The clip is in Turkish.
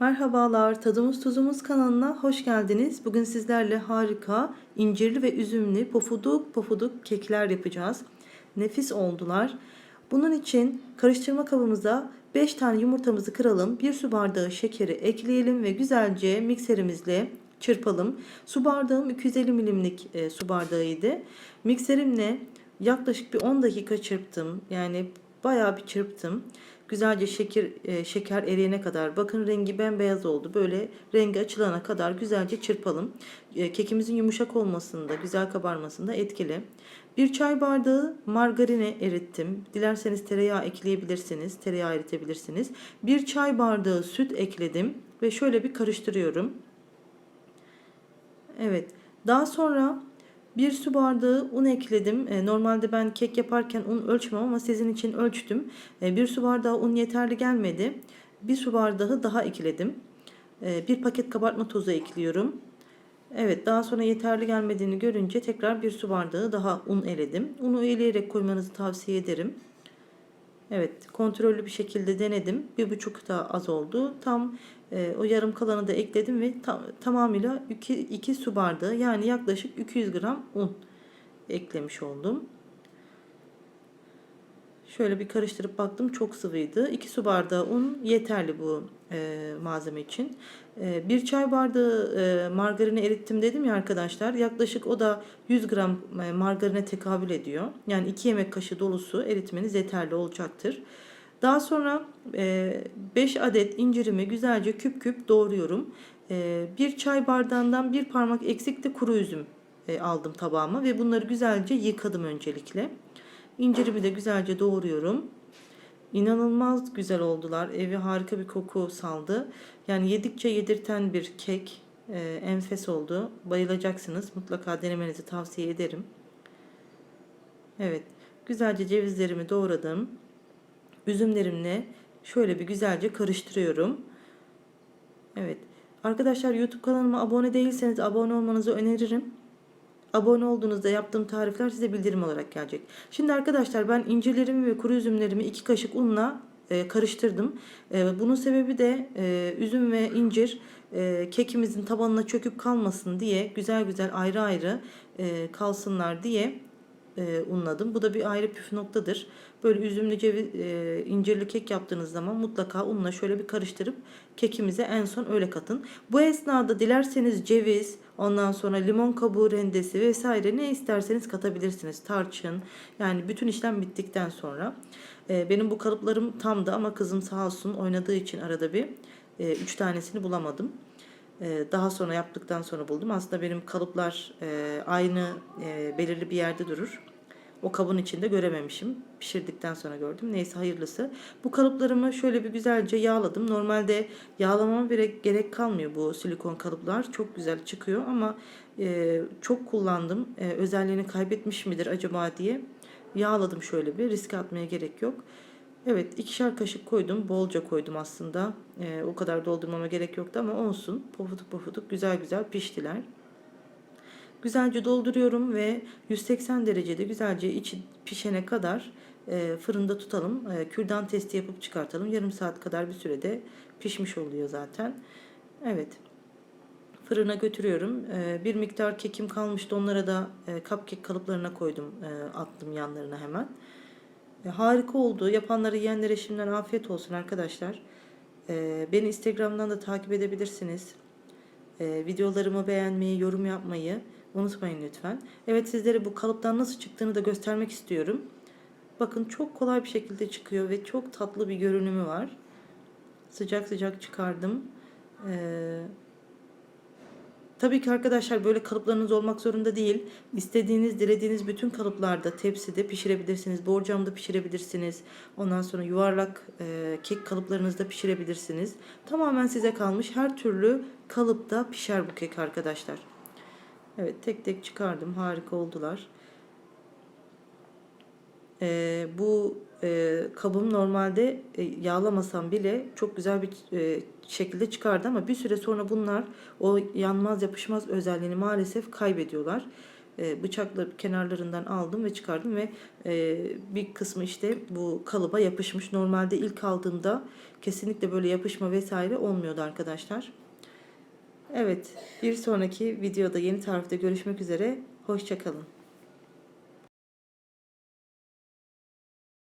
Merhabalar, Tadımız Tuzumuz kanalına hoş geldiniz. Bugün sizlerle harika incirli ve üzümlü pofuduk pofuduk kekler yapacağız. Nefis oldular. Bunun için karıştırma kabımıza 5 tane yumurtamızı kıralım. 1 su bardağı şekeri ekleyelim ve güzelce mikserimizle çırpalım. Su bardağım 250 milimlik e, su bardağıydı. Mikserimle yaklaşık bir 10 dakika çırptım. Yani bayağı bir çırptım. Güzelce şeker e, şeker eriyene kadar bakın rengi bembeyaz oldu. Böyle rengi açılana kadar güzelce çırpalım. E, kekimizin yumuşak olmasında, güzel kabarmasında etkili. Bir çay bardağı margarine erittim. Dilerseniz tereyağı ekleyebilirsiniz. Tereyağı eritebilirsiniz. Bir çay bardağı süt ekledim ve şöyle bir karıştırıyorum. Evet. Daha sonra bir su bardağı un ekledim. E, normalde ben kek yaparken un ölçmem ama sizin için ölçtüm. E, bir su bardağı un yeterli gelmedi. Bir su bardağı daha ekledim. E, bir paket kabartma tozu ekliyorum. Evet daha sonra yeterli gelmediğini görünce tekrar bir su bardağı daha un eledim. Unu eleyerek koymanızı tavsiye ederim. Evet kontrollü bir şekilde denedim. Bir buçuk da az oldu. Tam e, o yarım kalanı da ekledim ve tam, tamamıyla 2, 2 su bardağı yani yaklaşık 200 gram un eklemiş oldum. Şöyle bir karıştırıp baktım çok sıvıydı. 2 su bardağı un yeterli bu e, malzeme için. E, bir çay bardağı e, margarini erittim dedim ya arkadaşlar. Yaklaşık o da 100 gram e, margarine tekabül ediyor. Yani 2 yemek kaşığı dolusu eritmeniz yeterli olacaktır. Daha sonra 5 e, adet incirimi güzelce küp küp doğruyorum. E, çay bardağından bir parmak eksik de kuru üzüm e, aldım tabağıma ve bunları güzelce yıkadım öncelikle. İncirimi de güzelce doğruyorum. İnanılmaz güzel oldular. Evi harika bir koku saldı. Yani yedikçe yedirten bir kek. E, enfes oldu. Bayılacaksınız. Mutlaka denemenizi tavsiye ederim. Evet. Güzelce cevizlerimi doğradım. Üzümlerimle şöyle bir güzelce karıştırıyorum. Evet. Arkadaşlar YouTube kanalıma abone değilseniz abone olmanızı öneririm. Abone olduğunuzda yaptığım tarifler size bildirim olarak gelecek. Şimdi arkadaşlar ben incirlerimi ve kuru üzümlerimi iki kaşık unla e, karıştırdım. E, bunun sebebi de e, üzüm ve incir kekimizin tabanına çöküp kalmasın diye güzel güzel ayrı ayrı kalsınlar diye e, unladım. Bu da bir ayrı püf noktadır. Böyle üzümlü ceviz, e, incirli kek yaptığınız zaman mutlaka unla şöyle bir karıştırıp kekimize en son öyle katın. Bu esnada dilerseniz ceviz, ondan sonra limon kabuğu rendesi vesaire ne isterseniz katabilirsiniz. Tarçın yani bütün işlem bittikten sonra. E, benim bu kalıplarım tamdı ama kızım sağ olsun oynadığı için arada bir e, üç tanesini bulamadım. E, daha sonra yaptıktan sonra buldum. Aslında benim kalıplar e, aynı e, belirli bir yerde durur. O kabın içinde görememişim. Pişirdikten sonra gördüm. Neyse hayırlısı. Bu kalıplarımı şöyle bir güzelce yağladım. Normalde yağlamama bile gerek kalmıyor bu silikon kalıplar. Çok güzel çıkıyor ama e, çok kullandım. E, özelliğini kaybetmiş midir acaba diye yağladım şöyle bir. Riske atmaya gerek yok. Evet ikişer kaşık koydum. Bolca koydum aslında. E, o kadar doldurmama gerek yoktu ama olsun. Pofuduk pofuduk güzel güzel piştiler. Güzelce dolduruyorum ve 180 derecede güzelce içi pişene kadar e, fırında tutalım. E, kürdan testi yapıp çıkartalım. Yarım saat kadar bir sürede pişmiş oluyor zaten. Evet. Fırına götürüyorum. E, bir miktar kekim kalmıştı. Onlara da e, cupcake kalıplarına koydum. E, attım yanlarına hemen. E, harika oldu. Yapanları yiyenlere şimdiden afiyet olsun arkadaşlar. E, beni Instagram'dan da takip edebilirsiniz. E, videolarımı beğenmeyi, yorum yapmayı Unutmayın lütfen. Evet sizlere bu kalıptan nasıl çıktığını da göstermek istiyorum. Bakın çok kolay bir şekilde çıkıyor ve çok tatlı bir görünümü var. Sıcak sıcak çıkardım. Ee, tabii ki arkadaşlar böyle kalıplarınız olmak zorunda değil. İstediğiniz, dilediğiniz bütün kalıplarda, tepside pişirebilirsiniz. Borcamda pişirebilirsiniz. Ondan sonra yuvarlak e, kek kalıplarınızda pişirebilirsiniz. Tamamen size kalmış. Her türlü kalıpta pişer bu kek arkadaşlar. Evet tek tek çıkardım. Harika oldular. Ee, bu e, kabım normalde e, yağlamasam bile çok güzel bir e, şekilde çıkardı ama bir süre sonra bunlar o yanmaz yapışmaz özelliğini maalesef kaybediyorlar. e, bıçakla kenarlarından aldım ve çıkardım ve e, bir kısmı işte bu kalıba yapışmış. Normalde ilk aldığımda kesinlikle böyle yapışma vesaire olmuyordu arkadaşlar. Evet, bir sonraki videoda yeni tarifte görüşmek üzere. Hoşçakalın.